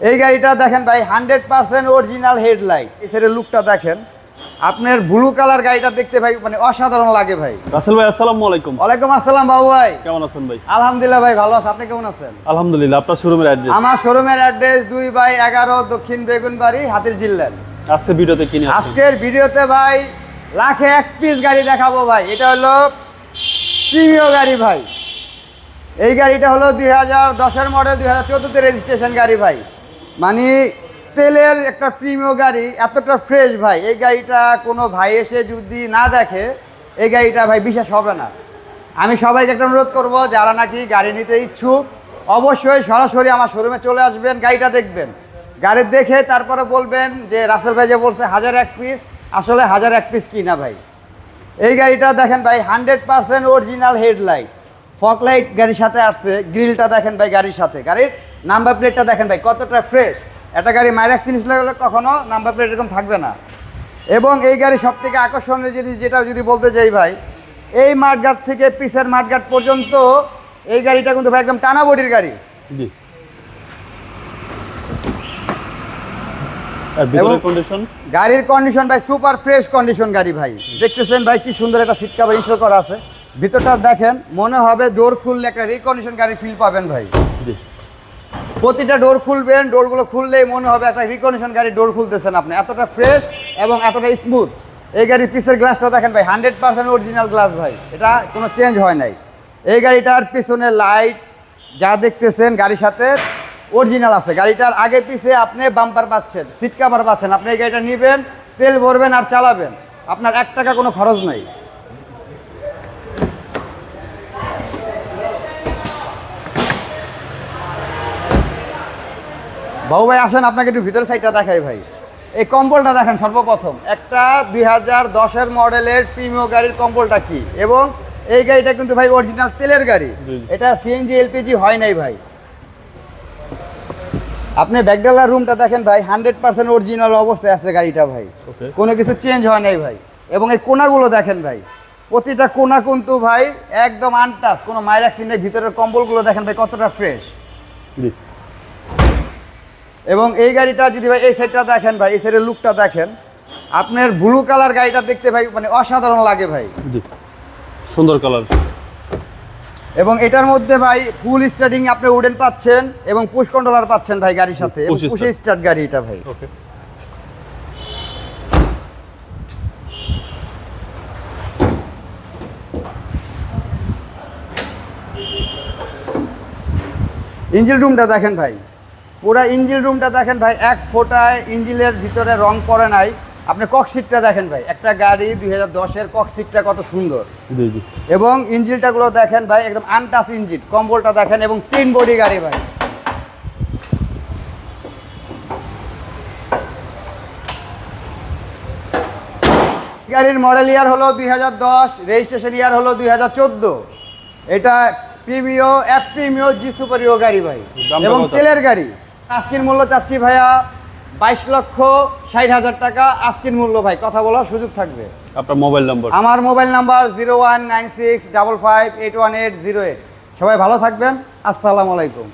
এই গাড়িটা দেখেন ভাই হান্ড্রেড পার্সেন্ট অরিজিনাল হেডলাইট এসের লুকটা দেখেন। আপনার ব্লু কালার গাড়িটা দেখতে ভাই মানে অসাধারণ লাগে ভাই। রাসেল ভাই আসসালামু আলাইকুম। ওয়ালাইকুম আসসালাম বাবু ভাই। কেমন আছেন ভাই? আলহামদুলিল্লাহ ভাই ভালো আছে। আপনি কেমন আছেন? আলহামদুলিল্লাহ আপনার শোরুমের অ্যাড্রেস আমার শোরুমের অ্যাড্রেস দুই বাই এগারো দক্ষিণ বেগুনবাড়ি হাতির জিল্লান আজকে ভিডিওতে কিনে আসছেন? আজকের ভিডিওতে ভাই লাখে এক পিস গাড়ি দেখাবো ভাই। এটা হলো প্রিমিয় গাড়ি ভাই। এই গাড়িটা হলো দুই হাজার দশের মডেল দুই হাজার চোদ্দোতে রেজিস্ট্রেশন গাড়ি ভাই। মানে তেলের একটা প্রিমিয় গাড়ি, এতটা ফ্রেশ ভাই। এই গাড়িটা কোনো ভাই এসে যদি না দেখে, এই গাড়িটা ভাই বিশ্বাস হবে না। আমি সবাইকে একটা অনুরোধ করব, যারা নাকি গাড়ি নিতে ইচ্ছুক, অবশ্যই সরাসরি আমার শোরুমে চলে আসবেন, গাড়িটা দেখবেন। গাড়ি দেখে তারপরে বলবেন যে, রাসেল ভাই যে বলছে, হাজার এক পিস আসলে হাজার এক পিস কি না ভাই? এই গাড়িটা দেখেন ভাই hundred percent original headlight fog light গাড়ির সাথে আসছে গ্রিলটা দেখেন ভাই গাড়ির সাথে। গাড়ির নাম্বার প্লেটটা দেখেন ভাই কতটা ফ্রেশ একটা গাড়ি মাইরাক জিনিস লাগলে কখনো নাম্বার প্লেট এরকম থাকবে না। এবং এই গাড়ি সব থেকে আকর্ষণীয় জিনিস যেটা যদি বলতে চাই ভাই এই মাঠঘাট থেকে পিসের মাঠঘাট পর্যন্ত এই গাড়িটা কিন্তু ভাই একদম টানা বডির গাড়ি। গাড়ির কন্ডিশন ভাই সুপার ফ্রেশ কন্ডিশন গাড়ি ভাই। দেখতেছেন ভাই কি সুন্দর একটা সিট কাভার ইনস্টল করা আছে। ভিতরটা দেখেন মনে হবে ডোর খুললে একটা রিকন্ডিশন গাড়ি ফিল পাবেন ভাই। জি। প্রতিটা ডোর খুলবেন ডোরগুলো খুললেই মনে হবে একটা রিকন্ডিশন গাড়ি ডোর খুলতেছেন আপনি। এতটা ফ্রেশ এবং এতটা স্মুথ এই গাড়ির পিসের গ্লাসটা দেখেন ভাই হান্ড্রেড পার্সেন্ট অরিজিনাল গ্লাস ভাই। এটা কোনো চেঞ্জ হয় নাই। এই গাড়িটার পিছনে লাইট যা দেখতেছেন গাড়ির সাথে অরিজিনাল আছে। গাড়িটার আগে পিছে আপনি বাম্পার পাচ্ছেন সিট কাভার পাচ্ছেন। আপনি এই গাড়িটা নেবেন তেল ভরবেন আর চালাবেন। আপনার এক টাকা কোনো খরচ নেই। বাবু ভাই আসেন আপনাকে একটু ভিতরের সাইডটা দেখাই ভাই। এই কম্বলটা দেখেন সর্বপ্রথম। একটা দুই হাজার দশের মডেলের প্রিমিয় গাড়ির কম্বলটা কি? এবং এই গাড়িটা কিন্তু ভাই অরিজিনাল তেলের গাড়ি। এটা সিএনজি এলপিজি হয় নাই ভাই। আপনি ব্যাকডালার রুমটা দেখেন ভাই হান্ড্রেড পার্সেন্ট অরিজিনাল অবস্থায় আছে গাড়িটা ভাই। কোনো কিছু চেঞ্জ হয় নাই ভাই। এবং এই কোনাগুলো দেখেন ভাই প্রতিটা কোনা কিন্তু ভাই একদম আনটাচ কোনো মাইরাক্সিন নেই ভিতরের কম্বলগুলো দেখেন ভাই কতটা ফ্রেশ এবং এই গাড়িটা যদি ভাই এই সাইডটা দেখেন ভাই এই সাইডের লুকটা দেখেন আপনার ব্লু কালার গাড়িটা দেখতে ভাই মানে অসাধারণ লাগে ভাই। জি। সুন্দর কালার এবং এটার মধ্যে ভাই ফুল স্টার্টিং আপনি উডেন পাচ্ছেন এবং পুশ কন্ট্রোলার পাচ্ছেন ভাই গাড়ির সাথে পুশে স্টার্ট গাড়ি এটা ভাই। ওকে ইঞ্জিল রুমটা দেখেন ভাই। পুরো ইঞ্জিল রুমটা দেখেন ভাই এক ফোটায় ইঞ্জিলের ভিতরে রং পড়ে নাই। আপনি ককশিটটা দেখেন ভাই একটা গাড়ি দুই হাজার দশের ককশিটটা কত সুন্দর। এবং ইঞ্জিনটাগুলো দেখেন ভাই একদম আনটাস ইঞ্জিন কম্বলটা দেখেন এবং তিন বডি গাড়ি ভাই। গাড়ির মডেল ইয়ার হলো দুই হাজার দশ রেজিস্ট্রেশন ইয়ার হলো দুই হাজার চোদ্দ। এটা প্রিমিও অ্যাপ প্রিমিও জি সুপারিও গাড়ি ভাই। এবং তেলের গাড়ি। আজকের মূল্য চাচ্ছি ভাইয়া বাইশ লক্ষ ষাট হাজার টাকা। আজকের মূল্য ভাই কথা বলার সুযোগ থাকবে। আপনার মোবাইল নম্বর। আমার mobile number zero one nine six double five eight one eight zero eight. সবাই ভালো থাকবেন। আসসালামু আলাইকুম।